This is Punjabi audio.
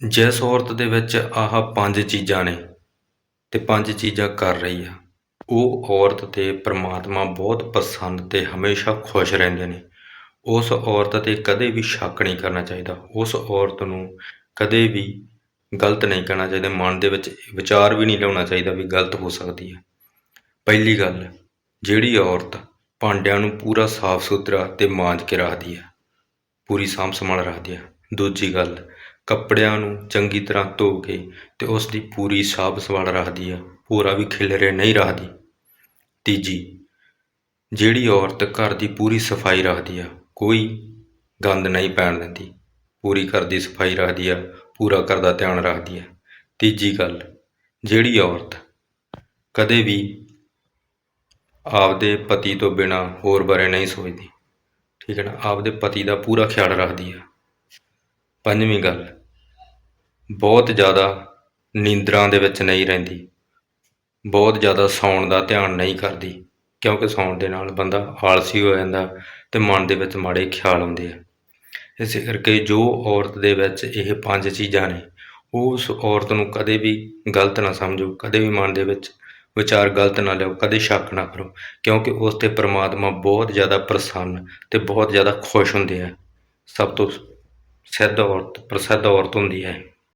ਜਿਸ ਔਰਤ ਦੇ ਵਿੱਚ ਆਹ ਪੰਜ ਚੀਜ਼ਾਂ ਨੇ ਤੇ ਪੰਜ ਚੀਜ਼ਾਂ ਕਰ ਰਹੀ ਆ, ਉਹ ਔਰਤ ਤੇ ਪ੍ਰਮਾਤਮਾ ਬਹੁਤ ਪਸੰਦ ਤੇ ਹਮੇਸ਼ਾ ਖੁਸ਼ ਰਹਿੰਦੇ ਨੇ। ਉਸ ਔਰਤ ਤੇ ਕਦੇ ਵੀ ਸ਼ੱਕ ਨਹੀਂ ਕਰਨਾ ਚਾਹੀਦਾ। ਉਸ ਔਰਤ ਨੂੰ ਕਦੇ ਵੀ ਗਲਤ ਨਹੀਂ ਕਰਨਾ ਚਾਹੀਦਾ। ਮਨ ਦੇ ਵਿੱਚ ਵਿਚਾਰ ਵੀ ਨਹੀਂ ਲਿਆਉਣਾ ਚਾਹੀਦਾ ਵੀ ਗਲਤ ਹੋ ਸਕਦੀ ਹੈ ਪਹਿਲੀ ਗੱਲ, ਜਿਹੜੀ ਔਰਤ ਭਾਂਡਿਆਂ ਨੂੰ ਪੂਰਾ ਸਾਫ਼ ਸੁਥਰਾ ਤੇ ਮਾਂਜ ਕੇ ਰੱਖਦੀ ਹੈ ਪੂਰੀ ਸਾਂਭ ਸੰਭਾਲ ਰੱਖਦੀ ਹੈ ਦੂਜੀ ਗੱਲ ਕੱਪੜਿਆਂ ਨੂੰ ਚੰਗੀ ਤਰ੍ਹਾਂ ਧੋ ਕੇ ਅਤੇ ਉਸ ਦੀ ਪੂਰੀ ਸਾਂਭ ਸੰਭਾਲ ਰੱਖਦੀ ਹੈ ਪੂਰਾ ਵੀ ਖਿਲਰੇ ਨਹੀਂ ਰੱਖਦੀ। ਤੀਜੀ, ਜਿਹੜੀ ਔਰਤ ਘਰ ਦੀ ਪੂਰੀ ਸਫ਼ਾਈ ਰੱਖਦੀ ਆ, ਕੋਈ ਗੰਦ ਨਹੀਂ ਪੈਣ ਦਿੰਦੀ। ਪੂਰੀ ਘਰ ਦੀ ਸਫ਼ਾਈ ਰੱਖਦੀ ਆ, ਪੂਰਾ ਘਰ ਦਾ ਧਿਆਨ ਰੱਖਦੀ ਆ। ਤੀਜੀ ਗੱਲ, ਜਿਹੜੀ ਔਰਤ ਕਦੇ ਵੀ ਆਪਦੇ ਪਤੀ ਤੋਂ ਬਿਨਾ ਹੋਰ ਬਾਰੇ ਨਹੀਂ ਸੋਚਦੀ, ਠੀਕ ਹੈ ਨਾ, ਆਪਦੇ ਪਤੀ ਦਾ ਪੂਰਾ ਖਿਆਲ ਰੱਖਦੀ ਆ। ਪੰਜਵੀਂ ਗੱਲ ਬਹੁਤ ਜ਼ਿਆਦਾ ਨੀਂਦਰਾਂ ਦੇ ਵਿੱਚ ਨਹੀਂ ਰਹਿੰਦੀ। ਬਹੁਤ ਜ਼ਿਆਦਾ ਸੌਣ ਦਾ ਧਿਆਨ ਨਹੀਂ ਕਰਦੀ, ਕਿਉਂਕਿ ਸੌਣ ਦੇ ਨਾਲ ਬੰਦਾ ਆਲਸੀ ਹੋ ਜਾਂਦਾ ਤੇ ਮਨ ਦੇ ਵਿੱਚ ਮਾੜੇ ਖਿਆਲ ਆਉਂਦੇ ਆ। ਇਸੇ ਕਰਕੇ ਜੋ ਔਰਤ ਦੇ ਵਿੱਚ ਇਹ ਪੰਜ ਚੀਜ਼ਾਂ ਨੇ, ਉਸ ਔਰਤ ਨੂੰ ਕਦੇ ਵੀ ਗਲਤ ਨਾ ਸਮਝੋ, ਕਦੇ ਵੀ ਮਨ ਦੇ ਵਿੱਚ ਵਿਚਾਰ ਗਲਤ ਨਾ ਲਿਓ ਕਦੇ ਸ਼ੱਕ ਨਾ ਕਰੋ, ਕਿਉਂਕਿ ਉਸ ਤੇ ਪ੍ਰਮਾਤਮਾ ਬਹੁਤ ਜ਼ਿਆਦਾ ਪ੍ਰਸੰਨ ਤੇ ਬਹੁਤ ਜ਼ਿਆਦਾ ਖੁਸ਼ ਹੁੰਦੇ ਆ। ਸਭ ਤੋਂ ਸਿੱਧ ਔਰਤ, ਪ੍ਰਸਿੱਧ ਔਰਤ ਹੁੰਦੀ ਹੈ।